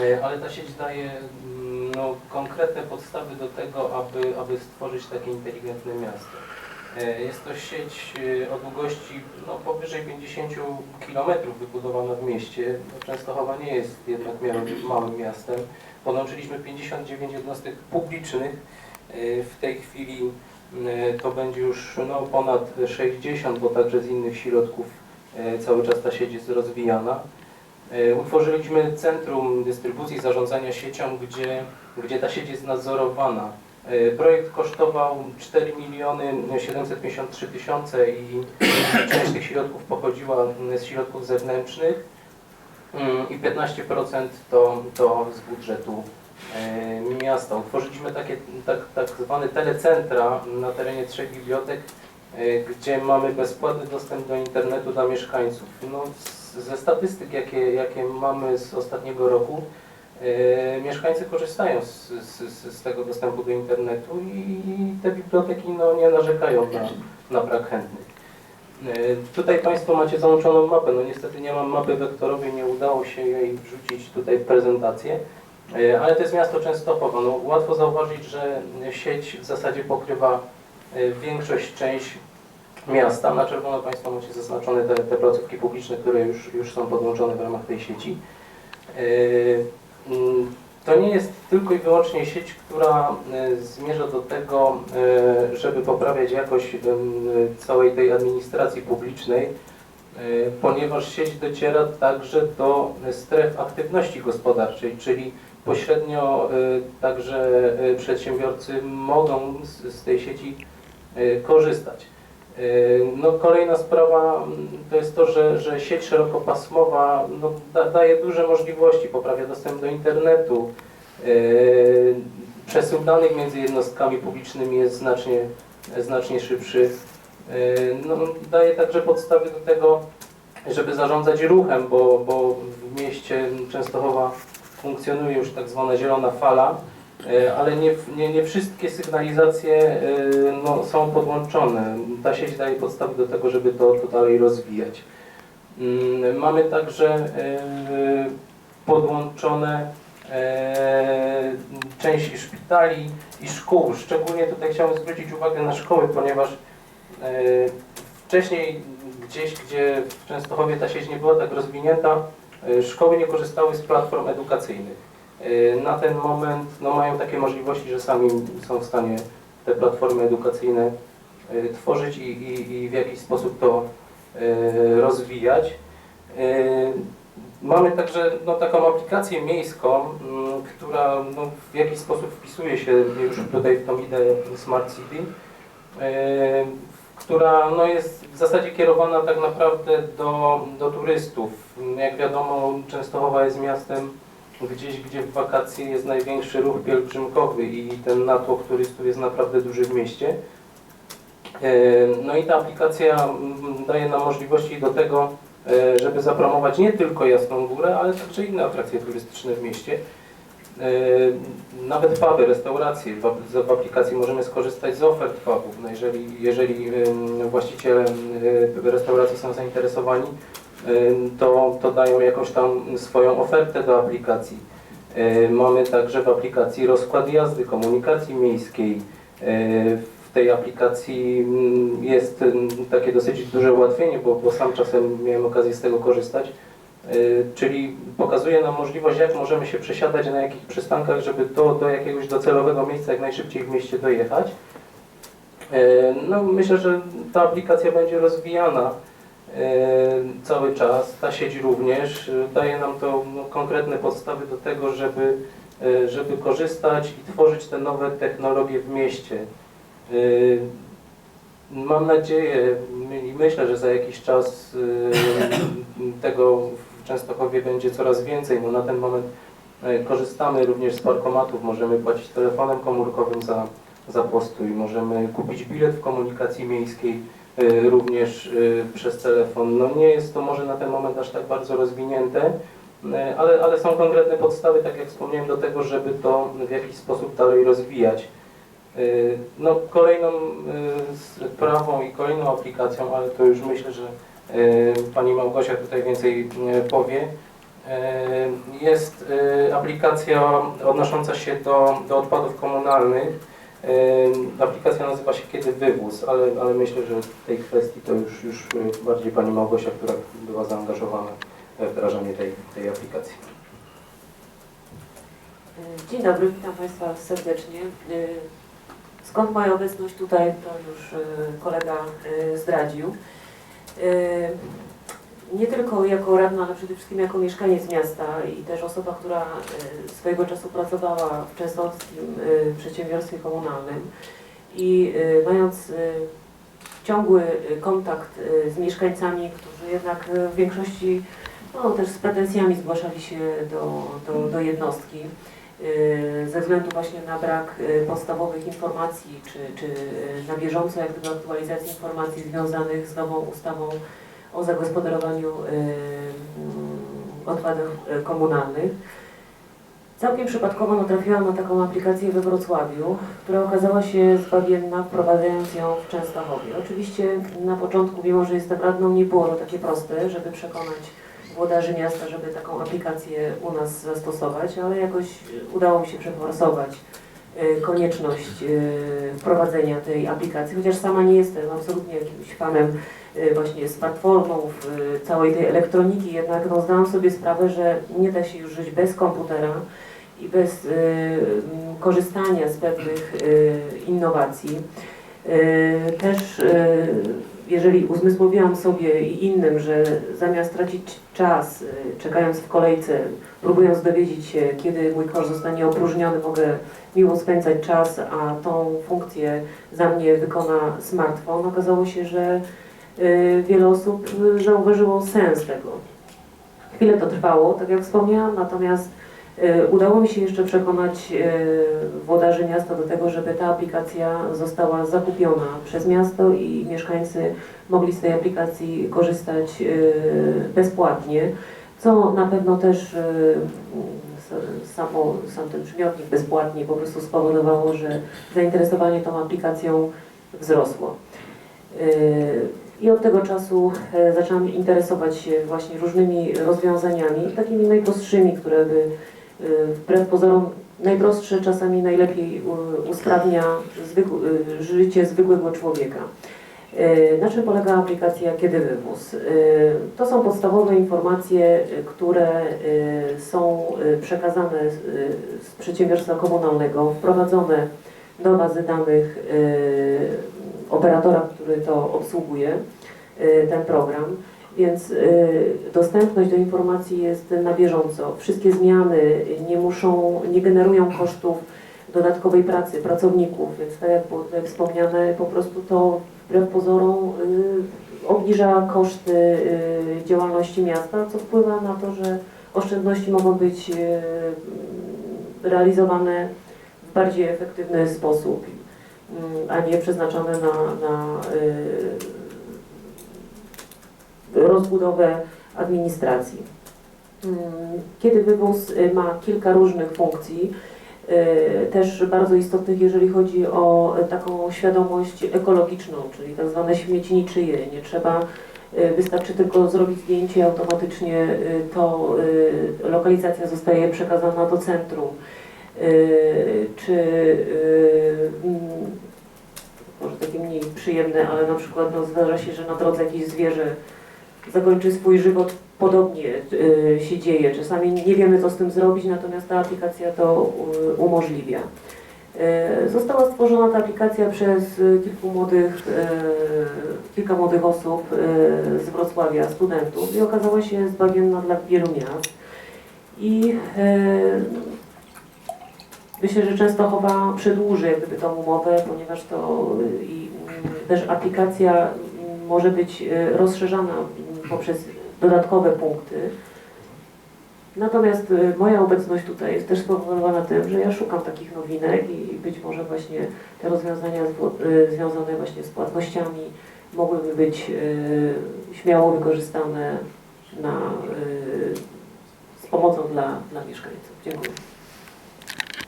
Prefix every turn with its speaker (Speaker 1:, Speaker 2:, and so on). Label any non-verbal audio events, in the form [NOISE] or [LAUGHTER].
Speaker 1: E, ale ta sieć daje mm, no, konkretne podstawy do tego, aby, aby stworzyć takie inteligentne miasto. E, Jest to sieć e, o długości no, powyżej 50 km wybudowana w mieście. Częstochowa nie jest jednak małym miastem. Podłączyliśmy 59 jednostek publicznych. W tej chwili to będzie już no, ponad 60, bo także z innych środków cały czas ta sieć jest rozwijana. E, Utworzyliśmy centrum dystrybucji i zarządzania siecią, gdzie, gdzie ta sieć jest nadzorowana. E, Projekt kosztował 4 miliony 753 tysiące i część tych środków pochodziła z środków zewnętrznych mm, i 15% to, to z budżetu e, miasta. Utworzyliśmy takie tak, tak zwane telecentra na terenie trzech bibliotek, gdzie mamy bezpłatny dostęp do internetu dla mieszkańców. No, ze statystyk, jakie, jakie mamy z ostatniego roku, e, mieszkańcy korzystają z, z, z, tego dostępu do internetu i te biblioteki no, nie narzekają na, na brak chętnych. E, Tutaj Państwo macie załączoną mapę. No niestety nie mam mapy wektorowej, nie udało się jej wrzucić tutaj w prezentację. E, Ale to jest miasto Częstochowa. No, łatwo zauważyć, że sieć w zasadzie pokrywa e, większość część miasta. Na czerwono Państwo macie zaznaczone te, te placówki publiczne, które już, już są podłączone w ramach tej sieci. E, mm, To nie jest tylko i wyłącznie sieć, która e, zmierza do tego, e, żeby poprawiać jakość całej tej administracji publicznej, e, ponieważ sieć dociera także do stref aktywności gospodarczej, czyli pośrednio e, także e, przedsiębiorcy mogą z, tej sieci e, korzystać. E, No, kolejna sprawa mm, to jest to, że, że sieć szerokopasmowa no, da, daje duże możliwości, poprawia dostęp do internetu. E, Przesył danych między jednostkami publicznymi jest znacznie, znacznie szybszy. No, daje także podstawy do tego, żeby zarządzać ruchem, bo, bo w mieście Częstochowa funkcjonuje już tak zwana zielona fala, ale nie, nie, nie wszystkie sygnalizacje e, no, są podłączone. Ta sieć daje podstawy do tego, żeby to, to dalej rozwijać. Mm, Mamy także e, podłączone e, część szpitali i szkół. Szczególnie tutaj chciałem zwrócić uwagę na szkoły, ponieważ e, wcześniej gdzieś, gdzie w Częstochowie ta sieć nie była tak rozwinięta, e, szkoły nie korzystały z platform edukacyjnych. Y, Na ten moment no, mają takie możliwości, że sami są w stanie te platformy edukacyjne y, tworzyć i, i, i w jakiś sposób to y, rozwijać. Mamy także no, taką aplikację miejską, mm, która no, w jakiś sposób wpisuje się już tutaj w tą ideę Smart City, która no, jest w zasadzie kierowana tak naprawdę do, do turystów. Jak wiadomo, Częstochowa jest miastem gdzieś, gdzie w wakacje jest największy ruch pielgrzymkowy i ten natłok turystów jest naprawdę duży w mieście. E, No i ta aplikacja mm, daje nam możliwości do tego, e, żeby zapromować nie tylko Jasną Górę, ale także inne atrakcje turystyczne w mieście. E, Nawet puby, restauracje. W ap- w aplikacji możemy skorzystać z ofert pubów. No jeżeli, jeżeli właściciele restauracji są zainteresowani, to, to dają jakąś tam swoją ofertę do aplikacji. E, Mamy także w aplikacji rozkład jazdy, komunikacji miejskiej. E, W tej aplikacji mm, jest takie dosyć duże ułatwienie, bo, bo sam czasem miałem okazję z tego korzystać. Czyli pokazuje nam możliwość, jak możemy się przesiadać na jakich przystankach, żeby do, do jakiegoś docelowego miejsca jak najszybciej w mieście dojechać. No, myślę, że ta aplikacja będzie rozwijana cały czas. Ta sieć również e, daje nam to no, konkretne podstawy do tego, żeby, e, żeby korzystać i tworzyć te nowe technologie w mieście. Mam nadzieję i myślę, że za jakiś czas [CLEARS THROAT] tego w Częstochowie będzie coraz więcej. No, na ten moment korzystamy również z parkomatów, możemy płacić telefonem komórkowym za, za postój, możemy kupić bilet w komunikacji miejskiej również e, przez telefon. No nie jest to może na ten moment aż tak bardzo rozwinięte, e, ale, ale są konkretne podstawy, tak jak wspomniałem, do tego, żeby to w jakiś sposób dalej rozwijać. No, kolejną sprawą i kolejną aplikacją, ale to już myślę, że Pani Małgosia tutaj więcej powie, Jest aplikacja odnosząca się do, do odpadów komunalnych. Aplikacja nazywa się Kiedy Wywóz, ale, ale myślę, że w tej kwestii to już, już e, bardziej Pani Małgosia, która była zaangażowana we wdrażanie tej, tej aplikacji.
Speaker 2: Dzień dobry, witam Państwa serdecznie. Y, Skąd moja obecność tutaj, to już y, kolega y, zdradził. Nie tylko jako radna, ale przede wszystkim jako mieszkaniec miasta i też osoba, która y, swojego czasu pracowała w częstochowskim y, przedsiębiorstwie komunalnym. I y, mając ciągły kontakt z mieszkańcami, którzy jednak w większości no, też z pretensjami zgłaszali się do, do, do jednostki ze względu właśnie na brak podstawowych informacji, czy, czy na bieżąco jak gdyby aktualizacji informacji związanych z nową ustawą o zagospodarowaniu y, odpadów y, komunalnych. Całkiem przypadkowo natrafiłam na taką aplikację we Wrocławiu, która okazała się zbawienna, wprowadzając ją w Częstochowie. Oczywiście na początku, mimo że jestem radną, nie było to takie proste, żeby przekonać włodarzy miasta, żeby taką aplikację u nas zastosować, ale jakoś udało mi się przeforsować konieczność y, wprowadzenia tej aplikacji, chociaż sama nie jestem absolutnie jakimś fanem y, właśnie smartfonów, całej tej elektroniki, jednak no, zdałam sobie sprawę, że nie da się już żyć bez komputera i bez korzystania z pewnych innowacji. Y, Też y, jeżeli uzmysłowiłam sobie i innym, że zamiast tracić czas y, czekając w kolejce, próbując dowiedzieć się, kiedy mój kosz zostanie opróżniony, mogę miło spędzać czas, a tą funkcję za mnie wykona smartfon, okazało się, że wiele osób zauważyło sens tego. Chwilę to trwało, tak jak wspomniałam, natomiast udało mi się jeszcze przekonać y, włodarzy miasta do tego, żeby ta aplikacja została zakupiona przez miasto i mieszkańcy mogli z tej aplikacji korzystać y, bezpłatnie, co na pewno też samo, sam ten przymiotnik bezpłatnie po prostu spowodowało, że zainteresowanie tą aplikacją wzrosło. I od tego czasu e, zaczęłam interesować się właśnie różnymi rozwiązaniami, takimi najprostszymi, które by wbrew pozorom najprostsze czasami najlepiej usprawnia zwykł, y, życie zwykłego człowieka. Y, Na czym polega aplikacja Kiedy Wywóz? Y, To są podstawowe informacje, y, które y, są y, przekazane z- y, przedsiębiorstwa komunalnego, wprowadzone do bazy danych y, operatora, który to obsługuje, y, ten program. Więc y, dostępność do informacji jest na bieżąco. Wszystkie zmiany nie muszą, nie generują kosztów dodatkowej pracy pracowników, więc tak jak było wspomniane, po prostu to wbrew pozorom y, obniża koszty y, działalności miasta, co wpływa na to, że oszczędności mogą być realizowane w bardziej efektywny sposób, a nie przeznaczone na, na rozbudowę administracji. Kiedy wywóz ma kilka różnych funkcji, y, też bardzo istotnych, jeżeli chodzi o taką świadomość ekologiczną, czyli tak zwane śmieci niczyje. Nie trzeba, y, wystarczy tylko zrobić zdjęcie automatycznie y, to lokalizacja zostaje przekazana do centrum. Czy mm, może takie mniej przyjemne, ale na przykład no, zdarza się, że na drodze jakieś zwierzę zakończy swój żywot podobnie y, się dzieje. Czasami nie wiemy, co z tym zrobić, natomiast ta aplikacja to y, umożliwia. Y, Została stworzona ta aplikacja przez kilku młodych, kilka młodych osób z Wrocławia, studentów i okazała się zbawienna dla wielu miast. I myślę, że Częstochowa przedłuży jak tą umowę, ponieważ to i też aplikacja może być rozszerzana poprzez dodatkowe punkty. Natomiast y, moja obecność tutaj jest też spowodowana tym, że ja szukam takich nowinek i być może właśnie te rozwiązania y, związane właśnie z płatnościami mogłyby być y, śmiało wykorzystane na, z pomocą dla, dla mieszkańców. Dziękuję.